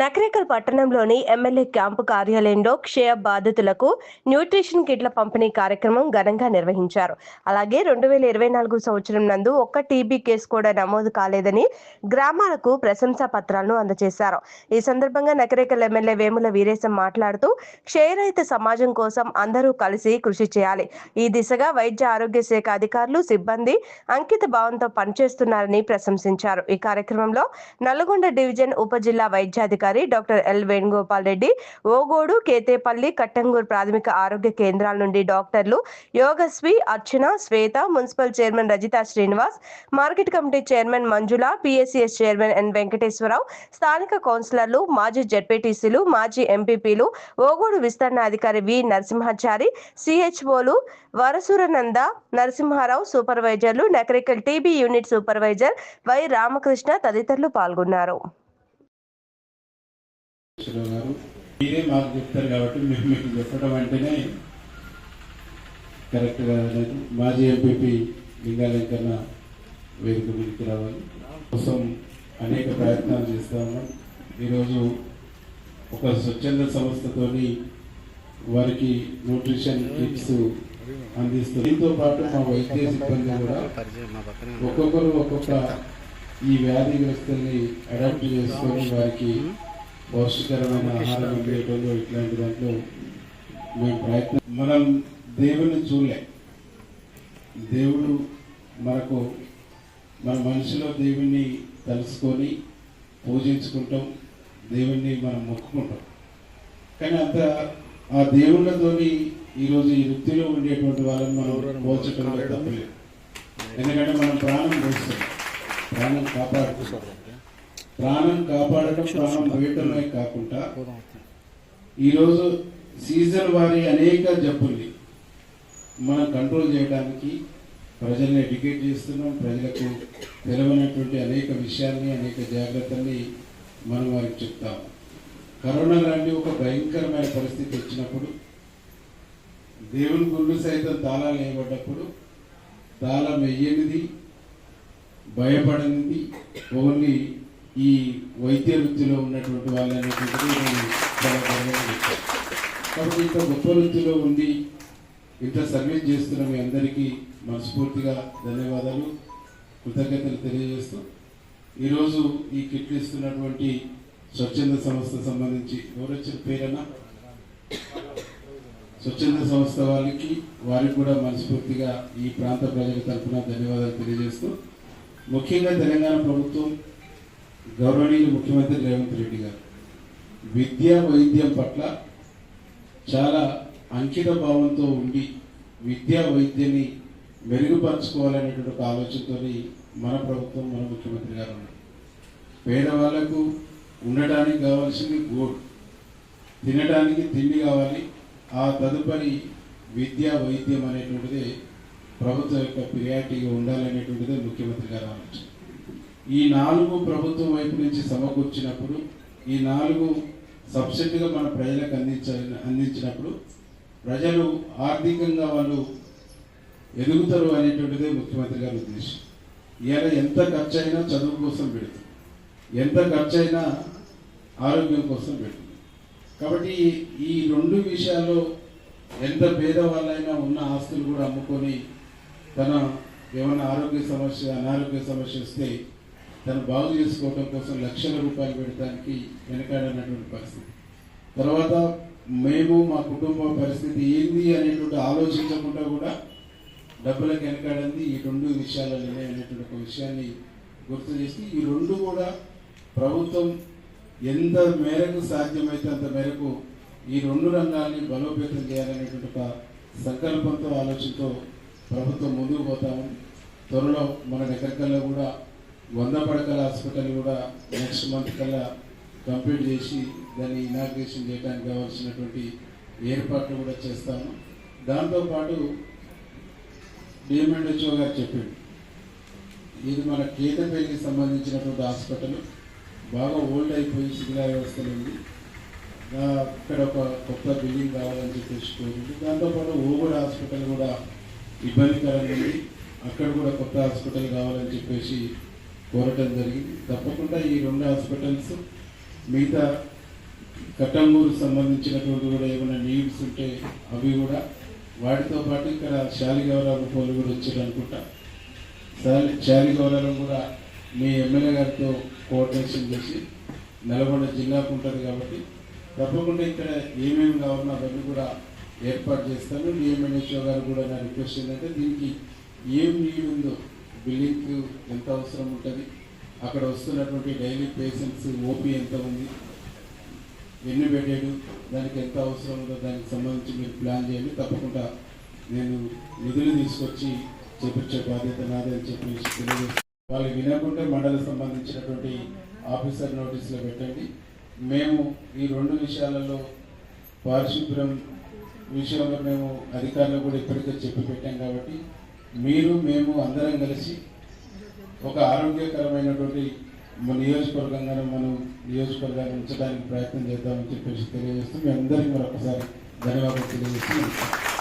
నకరేకల్ పట్టణంలోని MLA camp కార్యాలయంలో క్షయ బాధితులకు న్యూట్రిషన్ కిట్ల పంపిణీ కార్యక్రమం ఘనంగా నిర్వహించారు. అలాగే రెండు వేల ఇరవై నాలుగు సంవత్సరం నందు ఒక్క టీబీ కేసు కూడా నమోదు కాలేదని గ్రామాలకు ప్రశంసా పత్రాలను అందజేశారు. ఈ సందర్భంగా నకరేకల్ ఎమ్మెల్యే వేముల వీరేశం మాట్లాడుతూ క్షయరహిత సమాజం కోసం అందరూ కలిసి కృషి చేయాలి. ఈ దిశగా వైద్య ఆరోగ్య శాఖ అధికారులు సిబ్బంది అంకిత భావంతో పనిచేస్తున్నారని ప్రశంసించారు. ఈ కార్యక్రమంలో నల్గొండ డివిజన్ ఉప జిల్లా వైద్యాధికారి డాక్టర్ ఎల్ వేణుగోపాల్ రెడ్డి ఓగోడు కేతేపల్లి కట్టంగూరు ప్రాథమిక ఆరోగ్య కేంద్రాల నుండి డాక్టర్లు Yogaswi Archana Swetha municipal chairman Rajitha Srinivas market committee chairman Manjula PSCS chairman N Venkateswararao స్థానిక కౌన్సిలర్లు మాజీ జెడ్పీటీసీలు మాజీ ఎంపీపీలు ఓగోడు విస్తరణ అధికారి వి నరసింహాచారి సిహెచ్ఓలు వరసూరనంద Narasimha Rao సూపర్వైజర్లు Nakrekal TB unit supervisor Y Ramakrishna తదితరులు పాల్గొన్నారు. గారు మీరే మాకు చెప్తారు కాబట్టి మేము మీకు చెప్పడం అంటేనే కరెక్ట్ లేదు. మాజీ ఎంపీపీ లింగాలంకన్న వేదిక మీదకి రావాలి. కోసం అనేక ప్రయత్నాలు చేస్తాము ఈరోజు ఒక స్వచ్ఛంద సంస్థతోని వారికి న్యూట్రిషన్ కిట్స్ అందిస్తుంది దీంతో పాటు మా వైద్య సిబ్బంది కూడా ఒక్కొక్కరు ఒక్కొక్క ఈ వ్యాధి వ్యవస్థల్ని అడాప్ట్ చేసుకొని వారికి పౌష్టికరమైన ఆహారం అందేటంలో ఇట్లాంటి దాంట్లో మేము ప్రయత్నం మనం దేవుని చూడలే. దేవుడు మనకు మన మనసులో దేవుణ్ణి తలుసుకొని పూజించుకుంటాం. దేవుణ్ణి మనం మొక్కుకుంటాం. కానీ అంత ఆ దేవుళ్ళతోని ఈరోజు ఈ వృత్తిలో ఉండేటువంటి వాళ్ళని మనం పోల్చడంలో తప్పలేదు. ఎందుకంటే మనం ప్రాణం పోస్తాం. ప్రాణం కాపాడుకుంటాం. ప్రాణం కాపాడటం ప్రాణం వేయటమే కాకుండా ఈరోజు సీజన్ వారి అనేక జబ్బుల్ని మనం కంట్రోల్ చేయడానికి ప్రజల్ని ఎడ్యుకేట్ చేస్తున్నాం. ప్రజలకు తెలవనటువంటి అనేక విషయాల్ని అనేక జాగ్రత్తల్ని మనం వారికి చెప్తాం. కరోనా లాంటి ఒక భయంకరమైన పరిస్థితి వచ్చినప్పుడు దేవుని గుళ్ళు సైతం తాళాలు వేయబడ్డప్పుడు తాళం వెయ్యనిది భయపడనిది ఓన్లీ ఈ వైద్య వృత్తిలో ఉన్నటువంటి వాళ్ళు అనేటువంటిది నేను చాలా గర్వంగా చెప్తాను. కాబట్టి ఇంత గొప్ప వృత్తిలో ఉండి ఇంత సర్వీస్ చేస్తున్న మీ అందరికీ మనస్ఫూర్తిగా ధన్యవాదాలు కృతజ్ఞతలు తెలియజేస్తూ ఈరోజు ఈ కిట్లు ఇస్తున్నటువంటి స్వచ్ఛంద సంస్థ సంబంధించి ఎవరొచ్చిన పేరన్నా స్వచ్ఛంద సంస్థ వాళ్ళకి వారికి కూడా మనస్ఫూర్తిగా ఈ ప్రాంత ప్రజల తరఫున ధన్యవాదాలు తెలియజేస్తూ ముఖ్యంగా తెలంగాణ ప్రభుత్వం గౌరవనీయులు ముఖ్యమంత్రి రేవంత్ రెడ్డి గారు విద్య వైద్యం పట్ల చాలా అంకిత భావంతో ఉండి విద్యా వైద్యాన్ని మెరుగుపరచుకోవాలనేటువంటి ఒక ఆలోచనతో మన ప్రభుత్వం మన ముఖ్యమంత్రి గారు ఉన్నారు. పేదవాళ్ళకు ఉండటానికి కావాల్సింది గోడ్. తినడానికి తిండి కావాలి. ఆ తదుపరి విద్య వైద్యం అనేటువంటిది ప్రభుత్వం యొక్క ప్రియారిటీగా ఉండాలనేటువంటిదే ముఖ్యమంత్రి గారు ఆలోచన. ఈ నాలుగు ప్రభుత్వం వైపు నుంచి సమకూర్చినప్పుడు ఈ నాలుగు సబ్సిడీగా మన ప్రజలకు అందించ అందించినప్పుడు ప్రజలు ఆర్థికంగా వాళ్ళు ఎదుగుతారు అనేటువంటిదే ముఖ్యమంత్రి గారి ఉద్దేశం. ఇవాళ ఎంత ఖర్చు అయినా చదువు కోసం పెడుతుంది. ఎంత ఖర్చు అయినా ఆరోగ్యం కోసం పెడుతుంది. కాబట్టి ఈ- ఈ రెండు విషయాల్లో ఎంత పేదవాళ్ళైనా ఉన్న ఆస్తులు కూడా అమ్ముకొని తన ఏమైనా ఆరోగ్య సమస్య అనారోగ్య సమస్య వస్తే తను బాగు చేసుకోవడం కోసం లక్షల రూపాయలు పెడటానికి వెనకాడనటువంటి పరిస్థితి. తర్వాత మేము మా కుటుంబ పరిస్థితి ఏంది అనేటువంటి ఆలోచించకుండా కూడా డబ్బులకు వెనకాడింది ఈ రెండు విషయాలలోనే అనేటువంటి ఒక విషయాన్ని గుర్తు చేసి ఈ రెండు కూడా ప్రభుత్వం ఎంత మేరకు సాధ్యమైతే అంత మేరకు ఈ రెండు రంగాల్ని బలోపేతం చేయాలనేటువంటి ఒక సంకల్పంతో ఆలోచనతో ప్రభుత్వం ముందుకు పోతాము. త్వరలో మన దగ్గరకల్లా కూడా వంద పడకల హాస్పిటల్ కూడా నెక్స్ట్ మంత్ కల్లా కంప్లీట్ చేసి దాన్ని ఇనాగ్రేషన్ చేయడానికి కావాల్సినటువంటి ఏర్పాట్లు కూడా చేస్తాము. దాంతోపాటు డిఎంఎండ్హెచ్ఓ గారు చెప్పాడు ఇది మన కేతపల్లికి సంబంధించినటువంటి హాస్పిటల్. బాగా ఓల్డ్ అయిపోయి శిథిలా వ్యవస్థలు ఉంది. అక్కడ ఇక్కడ ఒక కొత్త బిల్డింగ్ కావాలని చెప్పేసి కోరింది దాంతోపాటు ఓగోడ్ హాస్పిటల్ కూడా ఇబ్బందికరంగా ఉంది. అక్కడ కూడా కొత్త హాస్పిటల్ కావాలని చెప్పేసి కోరటం జరిగింది. తప్పకుండా ఈ రెండు హాస్పిటల్స్ మిగతా కట్టంగూరు సంబంధించినటువంటి కూడా ఏమైనా నీడ్స్ ఉంటే అవి కూడా వాటితో పాటు ఇక్కడ శాలిగౌరాలు పోలు కూడా వచ్చారు అనుకుంటా. శాలి కూడా మీ ఎమ్మెల్యే గారితో కోఆర్డినేషన్ చేసి నల్గొండ జిల్లాకు ఉంటుంది కాబట్టి తప్పకుండా ఇక్కడ ఏమేమి కావాలో అవన్నీ కూడా ఏర్పాటు చేస్తాను. డిఎంఎన్హెచ్ఓ గారు కూడా నా రిక్వెస్ట్ ఏంటంటే దీనికి ఏం నీడ్ ఉందో బిల్డింగ్ ఎంత అవసరం ఉంటుంది? అక్కడ వస్తున్నటువంటి డైలీ పేషెంట్స్ ఓపీ ఎంత ఉంది? ఎన్ని బెడెడ్ దానికి ఎంత అవసరం ఉందో దానికి సంబంధించి మీరు ప్లాన్ చేయండి. తప్పకుండా నేను నిధులు తీసుకొచ్చి చేపించే బాధ్యత నాదే అని చెప్పేసి తెలియజేస్తాను. వాళ్ళు వినకుంటే మండలి సంబంధించినటువంటి ఆఫీసర్ నోటీసులో పెట్టండి. మేము ఈ రెండు విషయాలలో పారిశుభ్రం విషయంలో మేము అధికారులు కూడా ఇప్పటికే చెప్పి పెట్టాం కాబట్టి మీరు మేము అందరం కలిసి ఒక ఆరోగ్యకరమైనటువంటి మన నియోజకవర్గంగా మనం నియోజకవర్గాన్ని ఉంచడానికి ప్రయత్నం చేద్దామని చెప్పేసి తెలియజేస్తూ మీ అందరికీ మరొకసారి ధన్యవాదాలు తెలియజేస్తూ